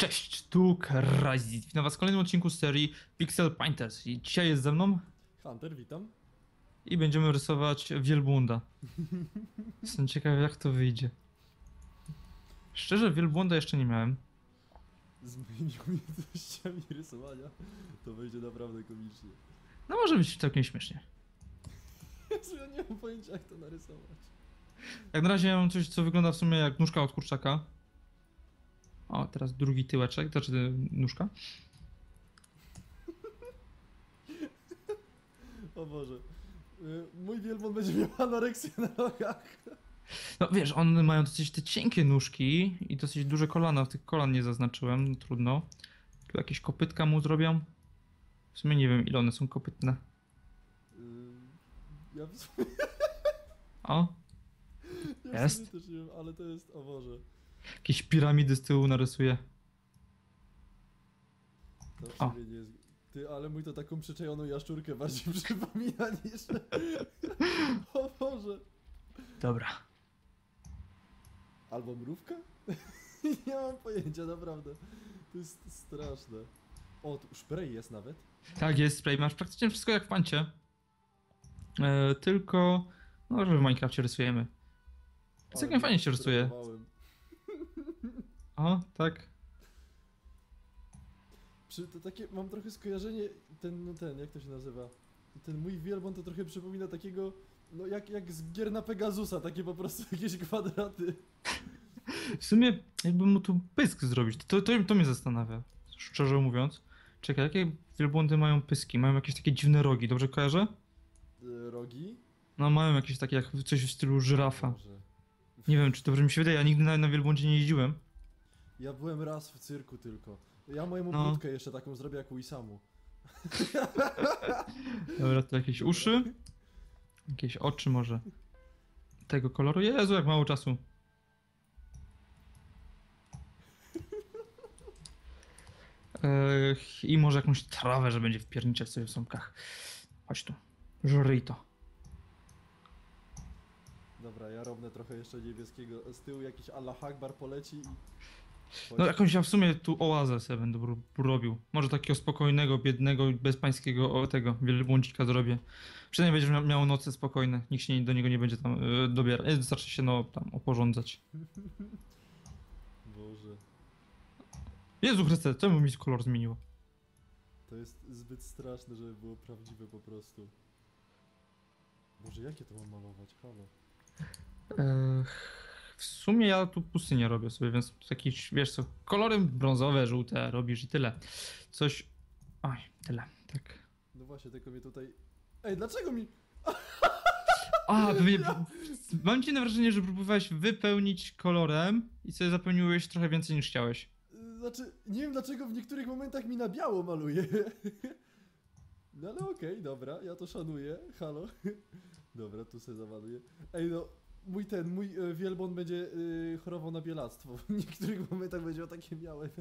Cześć, tu Krazit. Witam was w kolejnym odcinku serii Pixel Painters. I dzisiaj jest ze mną Hunter, witam. i będziemy rysować wielbłąda. Jestem ciekaw jak to wyjdzie. Szczerze, wielbłąda jeszcze nie miałem. Z moimi umiejętnościami rysowania to będzie naprawdę komicznie. No może być całkiem śmiesznie. Ja nie mam pojęcia jak to narysować. Jak na razie mam coś, co wygląda w sumie jak nóżka od kurczaka. O, teraz drugi tyłeczek, to znaczy nóżka. O Boże. Y, Mój wielbłąd będzie miał anoreksję na nogach. No wiesz, one mają dosyć te cienkie nóżki i dosyć duże kolana. Tych kolan nie zaznaczyłem, no trudno. Tu jakieś kopytka mu zrobią. W sumie nie wiem ile one są kopytne. Y, Ja w sumie, O, ja Jest? też nie wiem, ale to jest, o Boże. Jakieś piramidy z tyłu w O. nie. Ty, ale mój to taką przyczajoną jaszczurkę bardziej przypomina niż... O Boże. Dobra. Albo mrówka? nie mam pojęcia, naprawdę. To jest straszne. O, tu szprej jest nawet. Tak jest, spray. Masz praktycznie wszystko jak w pancie. E, tylko, no, że w Minecrafcie rysujemy. Całkiem Ale fajnie się rysuje. O, tak. Przy, to takie, mam trochę skojarzenie, ten, no ten, jak to się nazywa? Ten mój wielbłąd to trochę przypomina takiego, no jak, jak z gier na Pegasusa, takie po prostu jakieś kwadraty. W sumie, jakby mu tu pysk zrobić, to, to, to mnie zastanawia. Szczerze mówiąc. Czekaj, jakie wielbłądy mają pyski? Mają jakieś takie dziwne rogi, dobrze kojarzę? Y, rogi. No, mają jakieś takie, jak coś w stylu żyrafa. Boże. Nie wiem, czy dobrze mi się wydaje, ja nigdy na, na wielbłądzie nie jeździłem. Ja byłem raz w cyrku tylko. Ja mojemu No. budkę jeszcze taką zrobię jak u Isamu. Dobra, to jakieś uszy. Jakieś oczy może. Tego koloru. Jezu, jak mało czasu. Ech, I może jakąś trawę, że będzie wpierniczać sobie w sąkach. Chodź tu. Żryj to. Dobra, ja robnę trochę jeszcze niebieskiego. Z tyłu jakiś Allah Akbar poleci i... No jakąś ja w sumie tu oazę sobie będę ro- robił. Może takiego spokojnego, biednego, bezpańskiego o, tego wielbłądzika zrobię. Przynajmniej będziesz mia- miał noce spokojne. Nikt się do niego nie będzie tam y, dobierać. Y, Wystarczy się no tam oporządzać. Boże. Jezu Chryste, czemu mi kolor zmieniło? To jest zbyt straszne, żeby było prawdziwe po prostu. Boże, jakie to mam malować? Halo. W sumie ja tu pustynię robię sobie, więc taki, wiesz co, kolory brązowe, żółte robisz i tyle. Coś... Oj, tyle, tak. No właśnie, tylko mnie tutaj... Ej, dlaczego mi... A, wy, mam dziwne wrażenie, że próbowałeś wypełnić kolorem i sobie zapełniłeś trochę więcej niż chciałeś. Znaczy, nie wiem dlaczego w niektórych momentach mi na biało maluje. No ale okej, dobra, ja to szanuję. Halo. Dobra, tu sobie zamaluję. Ej no, mój ten, mój e, wielbłąd będzie y, chorował na bielactwo. W niektórych momentach będzie miał takie białe.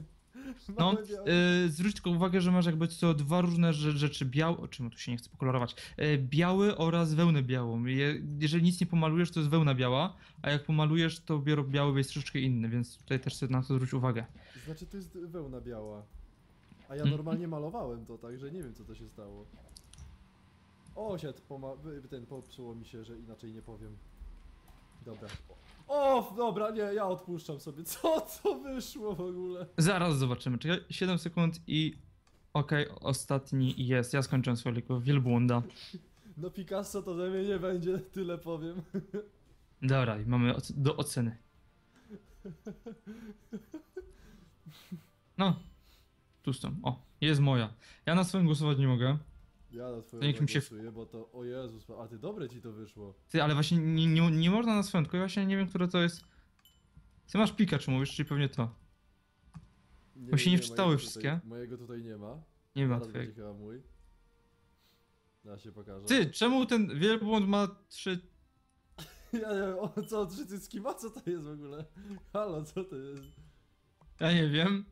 No, małe białe. yy, zwróć tylko uwagę, że masz jakby co dwa różne rze- rzeczy, biały, o czym tu się nie chce pokolorować, yy, biały oraz wełnę białą. Je, jeżeli nic nie pomalujesz, to jest wełna biała, a jak pomalujesz, to bioro biały jest troszeczkę inny, więc tutaj też sobie na to zwróć uwagę. Znaczy to jest wełna biała. A ja Mhm. normalnie malowałem to, także nie wiem co to się stało. O, siad, ten popsuło mi się, że inaczej nie powiem. Dobra. O, dobra, nie, ja odpuszczam sobie. Co to wyszło w ogóle? Zaraz zobaczymy. Czekaj, 7 sekund i. Okej, ostatni jest. Ja skończyłem swojego wielbłąda. No Picasso to ze mnie nie będzie, tyle powiem. Dobra, i mamy do oceny. No. Tu są. O, jest moja. Ja na swoim głosować nie mogę. Ja na twoją Niech mi się- zagłosuję, bo to, o Jezus, a ty dobre ci to wyszło. Ty, ale właśnie nie, nie, nie można na swoim, tylko ja właśnie nie wiem, które to jest. Ty masz Pikachu, mówisz, czyli pewnie to. Bo się nie wczytały mojego wszystkie. Tutaj, mojego tutaj nie ma. Nie ma Zaraz twojego. będzie chyba mój. Ja się pokażę. Ty, czemu ten wielbłąd ma trzy. Ja nie wiem, o co, trzy cycki ma? Co to jest w ogóle? Halo, co to jest? Ja nie wiem.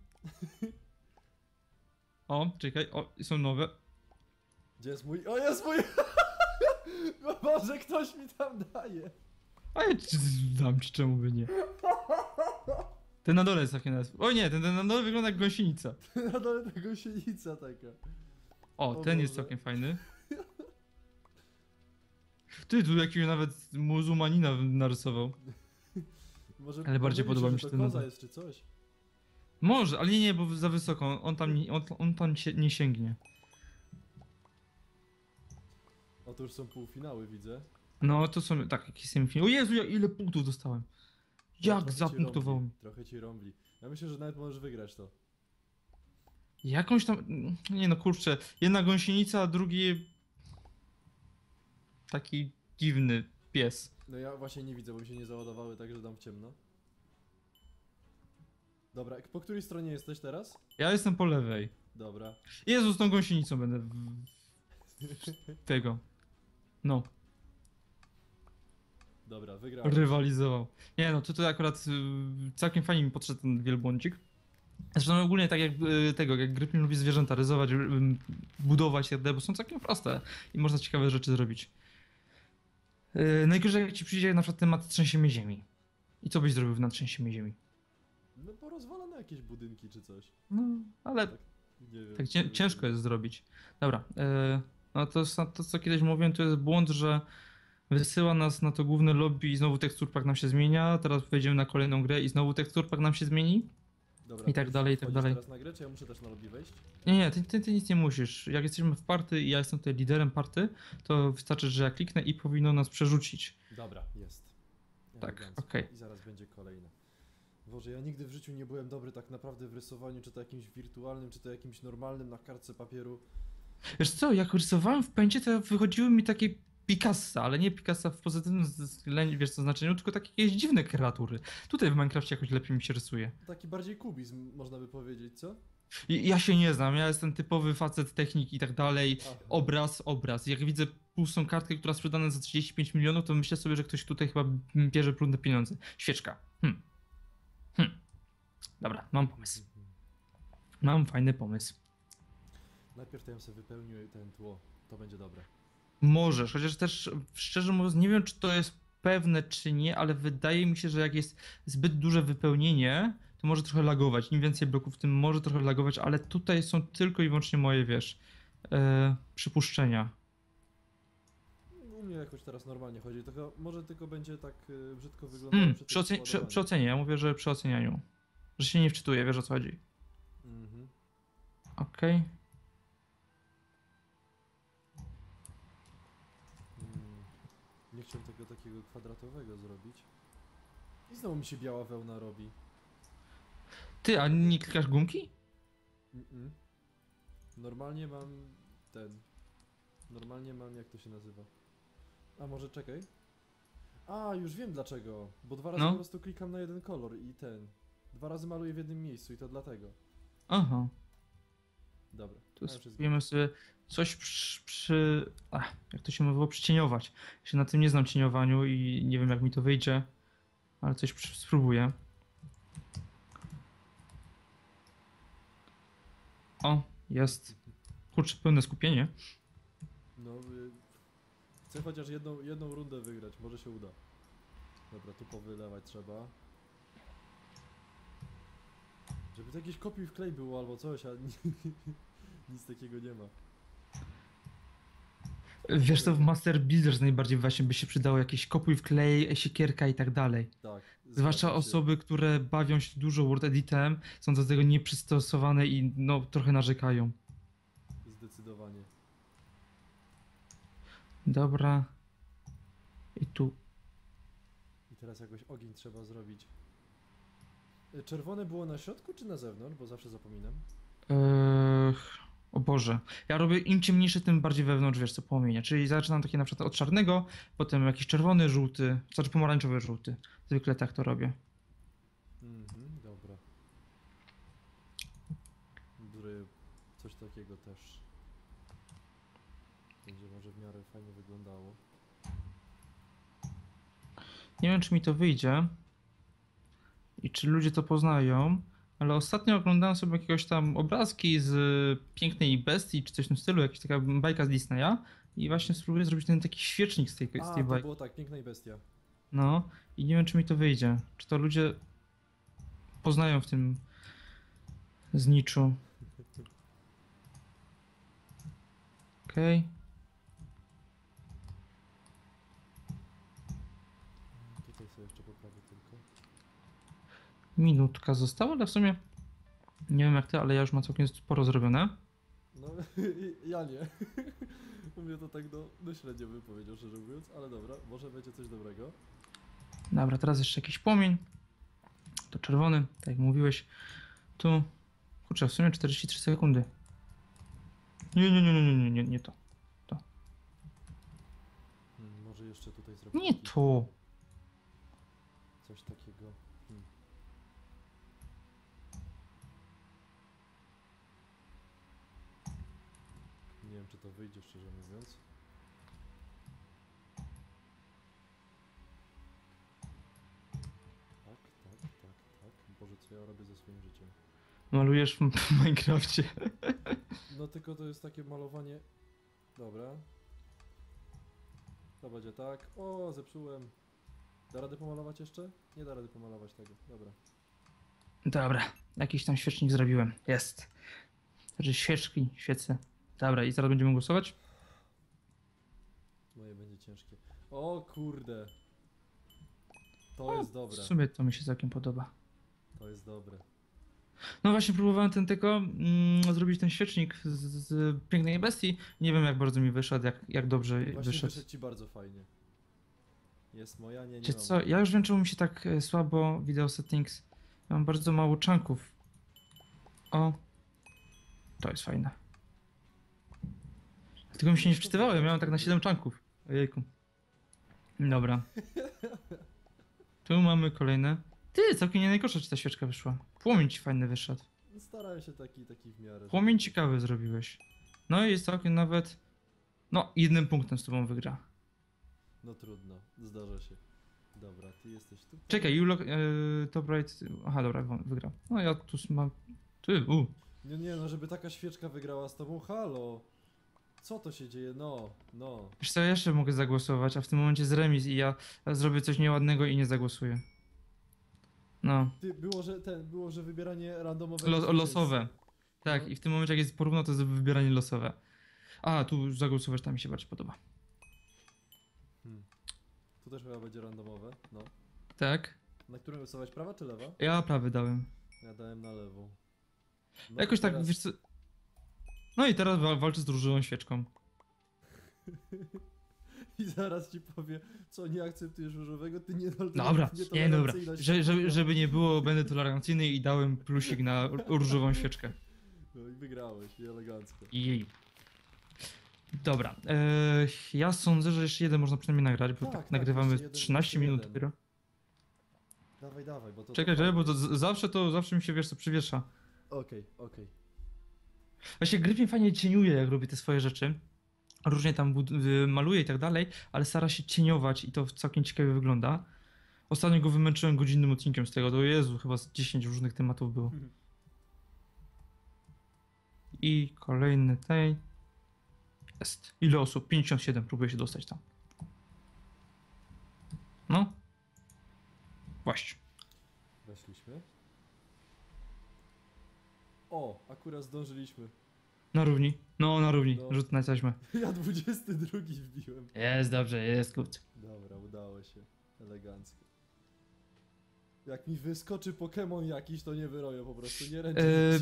O, czekaj, o, są nowe. Gdzie jest mój? O, jest mój! O Boże, ktoś mi tam daje. A ja ci dam ci, czemu by nie. Ten na dole jest takie nazwa. O nie, ten, ten na dole wygląda jak gąsienica. Na dole ta gąsienica taka. O, ten jest Boże. całkiem fajny. Ty, tu jakiegoś nawet muzułmanina narysował. Może Ale bardziej podoba mi się to ten koza na- jest czy coś. Może, ale nie, nie, bo za wysoko. On tam, nie- on, on tam się nie sięgnie. To już są półfinały, widzę. No, to są, tak, jakiś semifinał. O Jezu, ja ile punktów dostałem. Jak zapunktował mi. Trochę ci rąbli. Ja myślę, że nawet możesz wygrać to. Jakąś tam, nie no kurczę, jedna gąsienica, a drugi taki dziwny pies. No ja właśnie nie widzę, bo mi się nie załadowały, także dam w ciemno. Dobra, po której stronie jesteś teraz? Ja jestem po lewej. Dobra. Jezu, z tą gąsienicą będę w... tego. No, Dobra, wygrałem. rywalizował. Nie no, to tutaj akurat y, całkiem fajnie mi podszedł ten wielbłądzik. Zresztą ogólnie tak jak y, tego, jak Gryfin lubi zwierzęta rysować, y, budować itd., bo są całkiem proste i można ciekawe rzeczy zrobić. Yy, najgorzej jak ci przyjdzie na przykład temat trzęsienia ziemi. I co byś zrobił na trzęsieniu ziemi? No porozwalane jakieś budynki czy coś. No, ale wiem. tak cię, ciężko jest zrobić. Dobra, yy, no to, to co kiedyś mówiłem, to jest błąd, że wysyła nas na to główne lobby i znowu teksturpak nam się zmienia, teraz wejdziemy na kolejną grę i znowu teksturpak nam się zmieni. Dobra, i tak dalej, i tak dalej. teraz na grę, czy ja muszę też na lobby wejść? Nie, nie, ty, ty, ty nic nie musisz. Jak jesteśmy w party i ja jestem tutaj liderem party, to wystarczy, że ja kliknę i powinno nas przerzucić. Dobra, jest. Tak, Elegancko. okej. I zaraz będzie kolejne. Boże, ja nigdy w życiu nie byłem dobry tak naprawdę w rysowaniu, czy to jakimś wirtualnym, czy to jakimś normalnym na kartce papieru. Wiesz co, jak rysowałem w pęcie, to wychodziły mi takie Picassa, ale nie Picassa w pozytywnym względzie, wiesz co znaczeniu, tylko takie jakieś dziwne kreatury. Tutaj w Minecrafcie jakoś lepiej mi się rysuje. Taki bardziej kubizm, można by powiedzieć, co? I, ja się nie znam, ja jestem typowy facet technik i tak dalej. Aha. Obraz, obraz. Jak widzę pustą kartkę, która sprzedana za 35 milionów, to myślę sobie, że ktoś tutaj chyba bierze brudne pieniądze. Świeczka. Hm. Hm. Dobra, mam pomysł. Mhm. Mam fajny pomysł. Najpierw to ja bym sobie wypełnił ten tło. To będzie dobre. Możesz, chociaż też szczerze mówiąc nie wiem, czy to jest pewne, czy nie, ale wydaje mi się, że jak jest zbyt duże wypełnienie, to może trochę lagować. Im więcej bloków, tym może trochę lagować, ale tutaj są tylko i wyłącznie moje, wiesz, e, przypuszczenia. U mnie jakoś teraz normalnie chodzi, tylko może tylko będzie tak y, brzydko wyglądało Hmm, przy przy, ocen- przy, przy ocenie, ja mówię, że przy ocenianiu. Że się nie wczytuję, wiesz o co chodzi. Mhm. Okej. Mm. Nie chciałem tego takiego kwadratowego zrobić. I znowu mi się biała wełna robi. Ty, a nie klikasz gumki? Mm-mm. Normalnie mam ten. Normalnie mam jak to się nazywa. A może czekaj. A, już wiem dlaczego. Bo dwa razy No. po prostu klikam na jeden kolor i ten. Dwa razy maluję w jednym miejscu i to dlatego. Aha. Dobra. Tu spróbujemy sobie coś przy, przy... Ach, jak to się mówiło? Przycieniować. Ja się na tym nie znam cieniowaniu i nie wiem jak mi to wyjdzie, ale coś przy, spróbuję. O, jest. Kurczę, pełne skupienie. No, y, chcę chociaż jedną, jedną rundę wygrać, może się uda. Dobra, tu powylewać trzeba. Żeby to jakieś kopiuj w klej było albo coś, a ni- nic takiego nie ma. Wiesz co, w Master Builders najbardziej właśnie by się przydało jakieś kopuj w klej, siekierka i tak dalej. Tak. Zwłaszcza osoby, które bawią się dużo Word Editem, są do tego nieprzystosowane i no trochę narzekają. Zdecydowanie. Dobra. I tu. I teraz jakoś ogień trzeba zrobić. Y, Czerwone było na środku czy na zewnątrz? Bo zawsze zapominam. O Boże. Ja robię im ciemniejszy, tym bardziej wewnątrz, wiesz co, płomienie. Czyli zaczynam takie na przykład od czarnego, potem jakiś czerwony, żółty, znaczy pomarańczowy, żółty. Zwykle tak to robię. Mhm, dobra. Bry, coś takiego też. Będzie może w miarę fajnie wyglądało. Nie wiem, czy mi to wyjdzie i czy ludzie to poznają, ale ostatnio oglądałem sobie jakiegoś tam obrazki z Pięknej Bestii, czy coś w tym stylu, jakaś taka bajka z Disneya i właśnie spróbuję zrobić ten taki świecznik z tej, z A, tej to bajki. było tak, piękna i bestia. No i nie wiem, czy mi to wyjdzie. Czy to ludzie poznają w tym zniczu. Okej. Tutaj sobie jeszcze poprawię tylko. Minutka została, ale w sumie nie wiem jak ty, ale ja już mam całkiem sporo zrobione. No, ja nie. U mnie to tak do, do średnio bym powiedział, szczerze mówiąc, ale dobra, może będzie coś dobrego. Dobra, teraz jeszcze jakiś płomień. To czerwony, tak jak mówiłeś. Tu. Kurczę, w sumie 43 sekundy. Nie, nie, nie, nie, nie, nie, nie, nie to. Hmm, może jeszcze tutaj zrobię Nie to. coś takiego. Hmm. Nie wiem, czy to wyjdzie, szczerze mówiąc. Tak, tak, tak, tak. Boże, co ja robię ze swoim życiem? Malujesz w w Minecrafcie. No tylko to jest takie malowanie. Dobra. To będzie tak. O, zepsułem. Da radę pomalować jeszcze? Nie da rady pomalować tego. Dobra. Dobra, jakiś tam świecznik zrobiłem. Jest. Znaczy świeczki, świece. Dobra, i zaraz będziemy głosować? Moje będzie ciężkie. O kurde. To O, jest W dobre. sumie to mi się całkiem podoba. To jest dobre. No właśnie próbowałem ten tylko mm, zrobić ten świecznik z, z pięknej bestii. Nie wiem jak bardzo mi wyszedł, jak, jak dobrze Właśnie wyszedł. wyszedł ci bardzo fajnie. Jest moja, nie, nie Wiecie mam. co, ja już wiem czemu mi się tak e, słabo video settings. Ja mam bardzo mało chunków. O. To jest fajne. Tylko mi się nie wczytywało, ja miałem tak na 7 chunków. Ojejku. Dobra. Tu mamy kolejne. Ty, całkiem nie najgorsze czy ta świeczka wyszła. Płomień ci fajny wyszedł. Starałem się taki, taki w miarę. Płomień ciekawy zrobiłeś. No i jest całkiem nawet... No, jednym punktem z tobą wygra. No trudno, zdarza się. Dobra, ty jesteś tu. Czekaj, Julok, yy, Top Right... Aha, dobra, wygrał. No ja tu mam... Ty, u. Nie, nie, no żeby taka świeczka wygrała z tobą, halo! Co to się dzieje? No, no. Wiesz co, ja jeszcze mogę zagłosować, a w tym momencie jest remis i ja zrobię coś nieładnego i nie zagłosuję. No, Ty, było, że ten, było, że wybieranie randomowe. Lo, losowe. Tak, No. i w tym momencie jak jest porówno, to jest wybieranie losowe. A, tu zagłosować tam mi się bardziej podoba. Hmm. Tu też chyba będzie randomowe, no. Tak? Na którym głosować, prawa czy lewa? Ja prawy dałem. Ja dałem na lewą. No Jakoś tak, teraz- wiesz co... No i teraz wal- walczę z drużyną świeczką. I zaraz ci powie, co nie akceptujesz różowego, ty nie Dobra, nie dobra. Że, że, żeby nie było, będę tolerancyjny i dałem plusik na różową świeczkę. No i wygrałeś, i elegancko. Jej. Dobra. E, ja sądzę, że jeszcze jeden można przynajmniej nagrać, bo Tak, tak, tak, nagrywamy jeden, 13 jeszcze minut jeden. dopiero. Dawaj, dawaj, bo to... Czekaj, to czekaj, bo to z- zawsze to zawsze mi się wiesz co przywiesza. Okej, okej. Właśnie Gryfin fajnie cieniuje, jak robi te swoje rzeczy. Różnie tam y, maluje i tak dalej, ale stara się cieniować i to całkiem ciekawie wygląda. Ostatnio go wymęczyłem godzinnym odcinkiem z tego, to Jezu, chyba z 10 różnych tematów było. I kolejny tej. Jest. Ile osób? 57 próbuje się dostać tam. No. Właśnie. Weszliśmy. O, akurat zdążyliśmy. Na równi. No, na równi. No. Rzut na taśmę. Ja 22 wbiłem. Jest dobrze, jest good. Dobra, udało się. Elegancko. Jak mi wyskoczy Pokémon jakiś, to nie wyroję po prostu, nie ręczę Eee,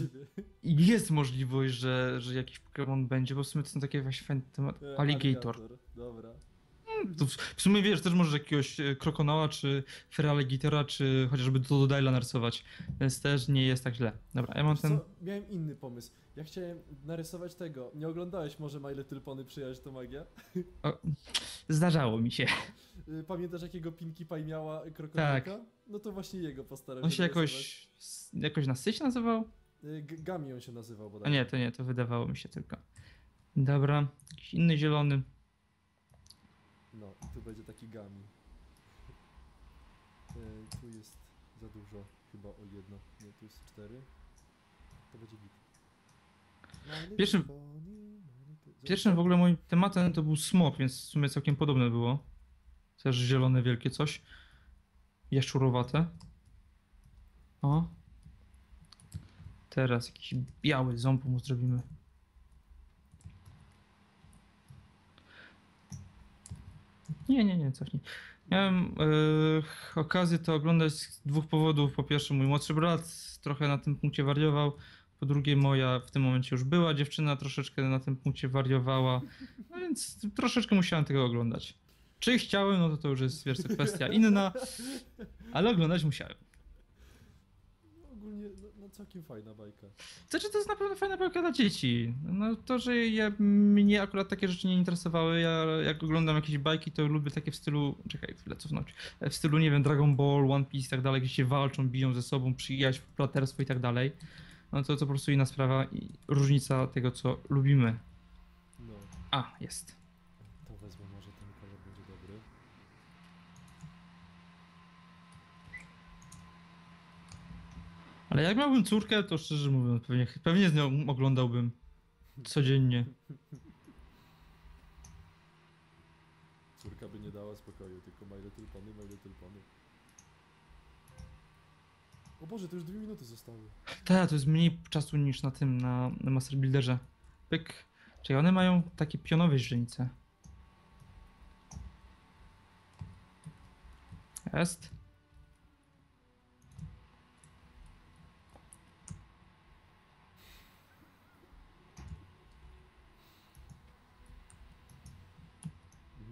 Jest możliwość, że, że jakiś Pokémon będzie, bo w sumie to są takie właśnie fajne tematy. E, Alligator. Dobra. W, sumie wiesz, też możesz jakiegoś e, krokonała, czy Feraligatora, czy chociażby to do Dyla narysować. Więc też nie jest tak źle. Dobra, ja mam ten. Co? Miałem inny pomysł. Ja chciałem narysować tego. Nie oglądałeś może My Little Pony Przyjaźń to magia? Zdarzało mi się. Y, Pamiętasz jakiego Pinkie Pie miała krokodylka? No to właśnie jego postaram Tak. On się narysować. jakoś. jakoś na syć nazywał? Y, Gami on się nazywał A bodaj. nie, to nie, to wydawało mi się tylko. Dobra, jakiś inny zielony. No, tu będzie taki Gami. Y, tu jest za dużo, chyba o jedno. Nie, tu jest cztery. To będzie git. Pierwszym- Pierwszym w ogóle moim tematem to był smok, więc w sumie całkiem podobne było. Też zielone wielkie coś. Jaszczurowate. O. teraz jakiś biały ząb mu zrobimy. Nie, nie, nie, cofnij. Miałem e, okazję to oglądać z dwóch powodów. Po pierwsze, mój młodszy brat trochę na tym punkcie wariował. Po drugie, moja w tym momencie już była dziewczyna, troszeczkę na tym punkcie wariowała. No więc troszeczkę musiałem tego oglądać. Czy chciałem, no to to już jest wiesz, kwestia inna, ale oglądać musiałem. No, ogólnie, no, no całkiem fajna bajka. Znaczy, to jest na pewno fajna bajka dla dzieci. No to, że ja, mnie akurat takie rzeczy nie interesowały, ja jak oglądam jakieś bajki, to lubię takie w stylu, czekaj chwilę, cofnąć, w stylu, nie wiem, Dragon Ball, One Piece i tak dalej, gdzie się walczą, biją ze sobą, przyjaźń, braterstwo i tak dalej. No to, to po prostu inna sprawa i różnica tego, co lubimy. No, A, jest. to wezmę może ten kolor będzie dobry. Ale jak miałbym córkę, to szczerze mówiąc, pewnie, pewnie z nią oglądałbym codziennie. Córka by nie dała spokoju, tylko My Little Pony, My Little Pony. O Boże, to już dwie minuty zostały. Tak, to jest mniej czasu niż na tym, na, na Master Builderze. Pyk. Czyli one mają takie pionowe źrenice. Jest.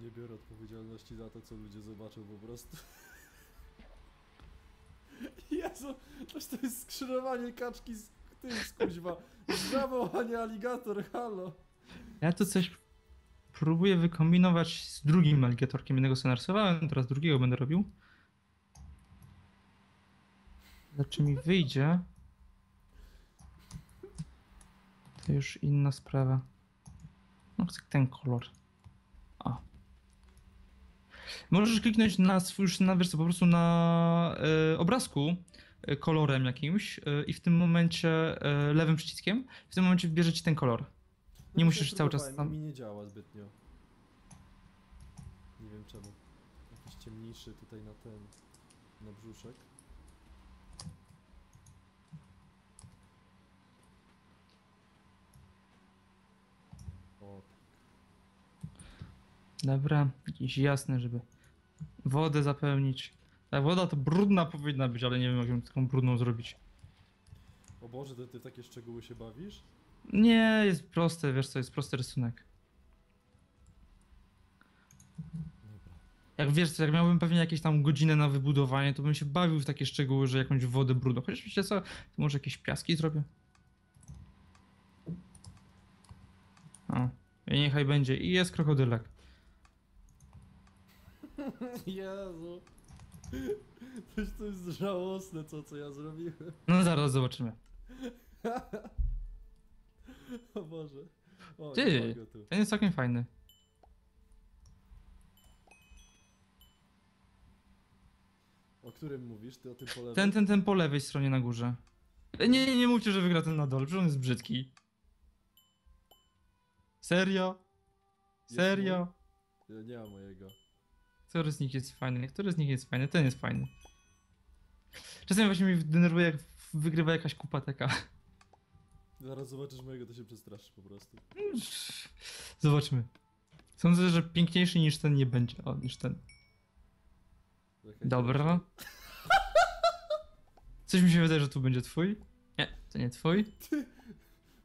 Nie biorę odpowiedzialności za to, co ludzie zobaczą po prostu. Jezu, to jest skrzyżowanie kaczki z tym, z kuźwa. Żabą, a nie aligator, halo. Ja tu coś próbuję wykombinować z drugim aligatorkiem. Jednego sobie narysowałem, teraz drugiego będę robił. Ale czy mi wyjdzie? To już inna sprawa. No chcę ten kolor. Możesz kliknąć na swój, już na, wiesz po prostu na e, obrazku e, kolorem jakimś e, i w tym momencie lewym przyciskiem, w tym momencie wybierze ci ten kolor. Nie musisz cały czas tam- Mi nie działa zbytnio. Nie wiem czemu. Jakiś ciemniejszy tutaj na ten, na brzuszek. O, Dobra, jakiś jasny, żeby wodę zapełnić. Ta woda to brudna powinna być, ale nie wiem jak ją taką brudną zrobić. o Boże, ty, ty w takie szczegóły się bawisz? Nie, jest proste, wiesz co, jest prosty rysunek. Jak wiesz co, jak miałbym pewnie jakieś tam godzinę na wybudowanie, to bym się bawił w takie szczegóły, że jakąś wodę brudną. Chociaż wiecie co, to może jakieś piaski zrobię? O, i niechaj będzie. I jest krokodylek. Jezu. To jest żałosne, co, co ja zrobiłem. No zaraz zobaczymy. O Boże. O, Ty. nie ma go tu. Ten jest całkiem fajny. O którym mówisz? Ty o tym polewym? Ten, ten, ten po lewej stronie na górze. E, Nie, nie, nie mówcie, że wygra ten na dole, przecież on jest brzydki. Serio? Jest Serio? Ja nie ma mojego. Który z nich jest fajny? Który z nich jest fajny? Ten jest fajny. Czasami właśnie mnie denerwuje, jak wygrywa jakaś kupa taka. Zaraz zobaczysz mojego, to się przestraszysz po prostu. Zobaczmy. Sądzę, że piękniejszy niż ten nie będzie. O, niż ten. Czekaj, Dobra. Coś mi się wydaje, że tu będzie twój. Nie, to nie twój.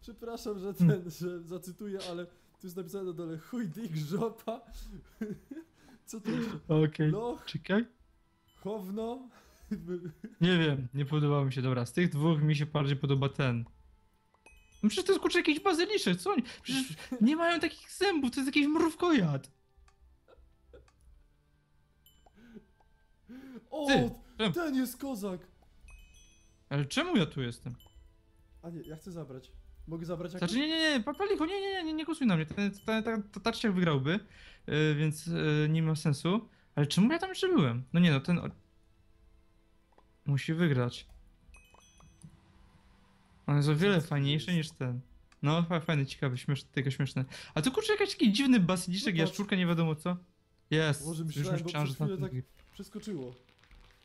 Przepraszam, że ten, że zacytuję, ale tu jest napisane na dole chuj, dick, żopa. Co to jeszcze? Okej. Loch, Czekaj. chowno. Nie wiem, nie podobał mi się. Dobra, z tych dwóch mi się bardziej podoba ten. No przecież to jest kurczę jakiś bazyliszek, co oni? Przecież nie mają takich zębów, to jest jakiś mrówkojad. O, Ty, czemu? ten jest kozak. Ale czemu ja tu jestem? A nie, ja chcę zabrać. Mogę zabrać jakiś? Znaczy nie, nie, nie, pa- Palicho, nie, nie, nie, nie, nie głosuj na mnie. Ten, ten, ten, ten Tarciak wygrałby, yy, więc yy, nie ma sensu. Ale czemu ja tam jeszcze byłem? No nie no, ten... o- Musi wygrać. On jest o wiele fajniejszy niż ten. No, fa- fajny, ciekawy, śmieszny, tylko śmieszny. A tu kurczę jakiś taki dziwny basyliszek, No patrz. jaszczurka, nie wiadomo co. Jest, już myślałem, bo przez chwilę tak- Przeskoczyło.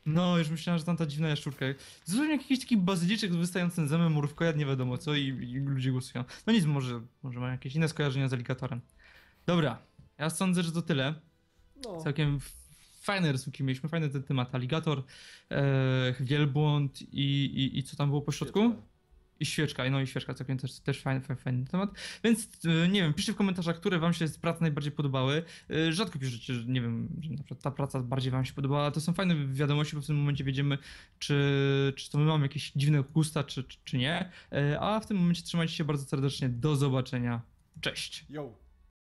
No, już myślałem, że tam ta dziwna jaszczurka. Zupełnie jakiś taki bazyliczek z wystającym zębem, murówkojad, nie wiadomo co i, i ludzie głosują. No nic, może, może mają jakieś inne skojarzenia z aligatorem. Dobra, ja sądzę, że to tyle. No, Całkiem fajne rysunki mieliśmy, fajny ten temat. Aligator, e, wielbłąd i, i, i co tam było po środku? I świeczka, no i świeczka, całkiem też, też fajny, fajny, fajny temat. Więc e, nie wiem, piszcie w komentarzach, które wam się z prac najbardziej podobały. E, Rzadko piszecie, że nie wiem, że na przykład ta praca bardziej wam się podobała. To są fajne wiadomości, bo w tym momencie wiedziemy, czy, czy to my mamy jakieś dziwne gusta, czy, czy, czy nie. E, A w tym momencie trzymajcie się bardzo serdecznie. Do zobaczenia. Cześć. Yo.